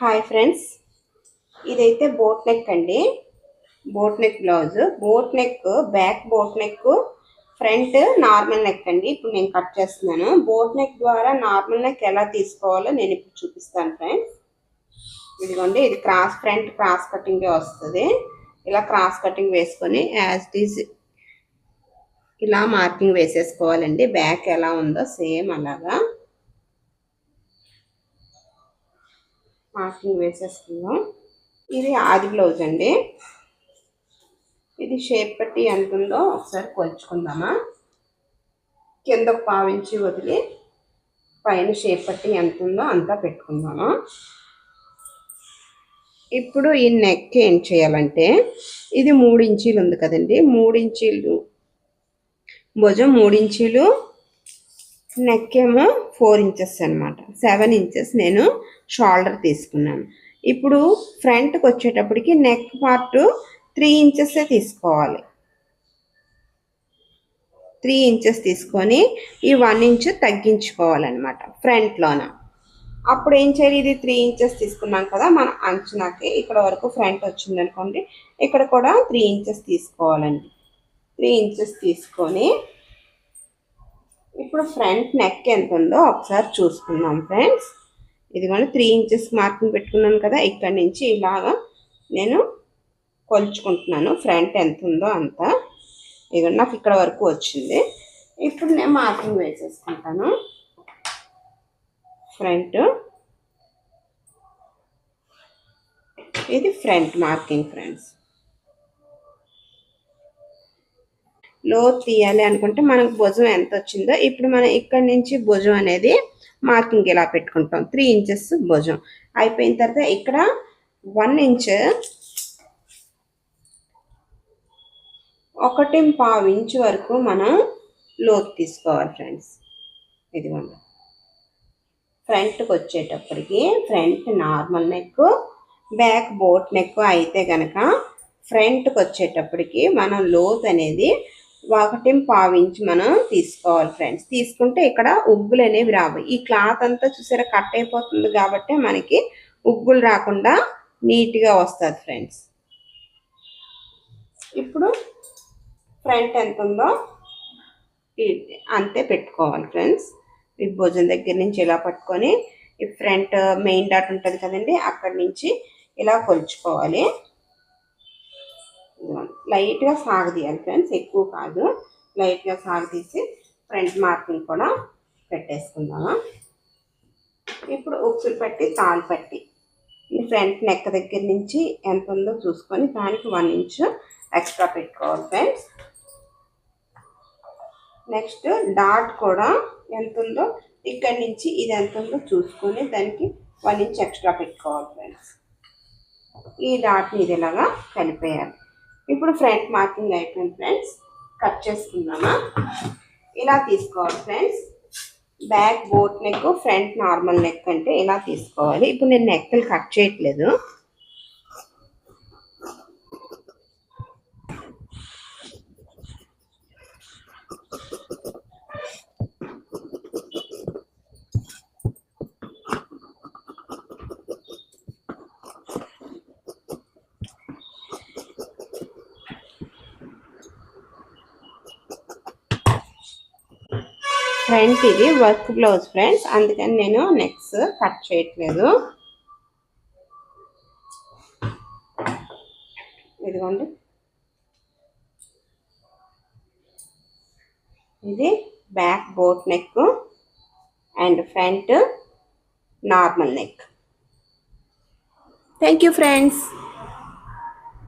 Hi friends ఇదైతే boat neck అండి. Boat neck blouse boat neck back boat neck front normal neck అండి. ఇప్పుడు నేను కట్ చేస్తున్నాను. బోట్ నెక్ ద్వారా నార్మల్ నెక్ ఎలా తీసుకోవాలో నేను ఇప్పుడు చూపిస్తాను ఫ్రెండ్స్ ఇదిగోండి ఇది క్రాస్ ఫ్రంట్ క్రాస్ కటింగ్ వస్తుంది. ఇలా క్రాస్ కటింగ్ వేసుకొని యాజ్ ఈజ్ ఇలా మార్కింగ్ వేసేసుకోవాలండి. బ్యాక్ ఎలా ఉందో సేమ్ అలాగా. మార్కింగ్ వేసేసుకుందాం. ఇది ఆది బ్లౌజ్ అండి. ఇది షేప్ పట్టి ఎంత ఉందో ఒకసారి కొలుచుకుందామా? కింద ఒక పావించి వదిలి పైన షేప్ పట్టి ఎంత ఉందో అంతా పెట్టుకుందాము? ఇప్పుడు ఈ నెక్ ఏం చేయాలంటే ఇది మూడు ఇంచీలు ఉంది కదండి. మూడు ఇంచీలు భుజం మూడు ఇంచీలు నెక్ ఏమో ఫోర్ ఇంచెస్ అనమాట సెవెన్ ఇంచెస్ నేను షోల్డర్ తీసుకున్నాను. ఇప్పుడు ఫ్రంట్కి వచ్చేటప్పటికి నెక్ పార్ట్ త్రీ ఇంచెస్ తీసుకోవాలి. త్రీ ఇంచెస్ తీసుకొని ఈ వన్ ఇంచ్ తగ్గించుకోవాలన్నమాట ఫ్రంట్లోన. అప్పుడు ఏం చేయాలి? ఇది త్రీ ఇంచెస్ తీసుకున్నాం కదా మన అంచనాకి ఇక్కడ వరకు ఫ్రంట్ వచ్చింది అనుకోండి ఇక్కడ కూడా త్రీ ఇంచెస్ తీసుకోవాలండి. త్రీ ఇంచెస్ తీసుకొని ఇప్పుడు ఫ్రంట్ నెక్ ఎంత ఉందో ఒకసారి చూసుకుందాం ఫ్రెండ్స్. ఇదిగోండి త్రీ ఇంచెస్ మార్కింగ్ పెట్టుకున్నాను కదా ఇక్కడ నుంచి ఇలాగా నేను కొలుచుకుంటున్నాను. ఫ్రంట్ ఎంత ఉందో అంత. ఇదిగోండి నాకు ఇక్కడ వరకు వచ్చింది. ఇప్పుడు నేను మార్కింగ్ వేసేసుకుంటాను. ఫ్రంట్. ఇది ఫ్రంట్ మార్కింగ్ ఫ్రెండ్స్. లోతు తీయాలి అనుకుంటే మనకు భుజం ఎంత వచ్చిందో ఇప్పుడు మనం ఇక్కడ నుంచి భుజం అనేది మార్కింగ్ ఇలా పెట్టుకుంటాం. త్రీ ఇంచెస్ భుజం. అయిపోయిన తర్వాత ఇక్కడ వన్ ఇంచ్ ఒకటి పావు ఇంచు వరకు మనం లోతు తీసుకోవాలి ఫ్రెండ్స్. ఇదిగోండి. ఫ్రంట్కి వచ్చేటప్పటికి front normal neck back boat neck అయితే కనుక ఫ్రంట్కి వచ్చేటప్పటికి మనం లోత్ అనేది ఒకటి పావించి మనం తీసుకోవాలి ఫ్రెండ్స్. తీసుకుంటే ఇక్కడ ఉగ్గులు అనేవి రావు. ఈ క్లాత్ అంతా చూసారా కట్ అయిపోతుంది కాబట్టి మనకి ఉగ్గులు రాకుండా నీట్గా వస్తుంది ఫ్రెండ్స్. ఇప్పుడు ఫ్రంట్ ఎంత ఉందో అంతే పెట్టుకోవాలి ఫ్రెండ్స్. ఈ భోజనం దగ్గర నుంచి ఇలా పట్టుకొని ఈ ఫ్రంట్ మెయిన్ డాట్ ఉంటుంది కదండి అక్కడి నుంచి ఇలా కొలుచుకోవాలి. లైట్గా సాగదీయాలి ఫ్రెండ్స్ ఎక్కువ కాదు. లైట్గా సాగదీసి ఫ్రంట్ మార్కింగ్ కూడా పెట్టేసుకుందాము? ఇప్పుడు ఉక్సులు పెట్టి తాలు పట్టి ఈ ఫ్రంట్ నెక్ దగ్గర నుంచి ఎంత ఉందో చూసుకొని దానికి వన్ ఇంచ్ ఎక్స్ట్రా పెట్టుకోవాలి ఫ్రెండ్స్. నెక్స్ట్ డాట్ కూడా ఎంత ఉందో ఇక్కడ నుంచి ఇది ఎంత ఉందో చూసుకొని దానికి వన్ ఇంచ్ ఎక్స్ట్రా పెట్టుకోవాలి ఫ్రెండ్స్. ఈ డాట్ని ఇది ఇలాగా కలిపేయాలి. ఇప్పుడు ఫ్రంట్ మార్కింగ్ అయిపోయింది ఫ్రెండ్స్. కట్ చేసుకుందామా? ఇలా తీసుకోవాలి friends. Back boat neck front normal neck అంటే ఇలా తీసుకోవాలి. ఇప్పుడు నేను నెక్కలు కట్ చేయట్లేదు. ఫ్రెండ్స్ ఇది వర్క్ బ్లౌజ్ ఫ్రెండ్స్. అందుకని నేను నెక్స్ కట్ చేయట్లేదు. ఇదిగోండి. ఇది back boat neck and front normal neck. Thank you friends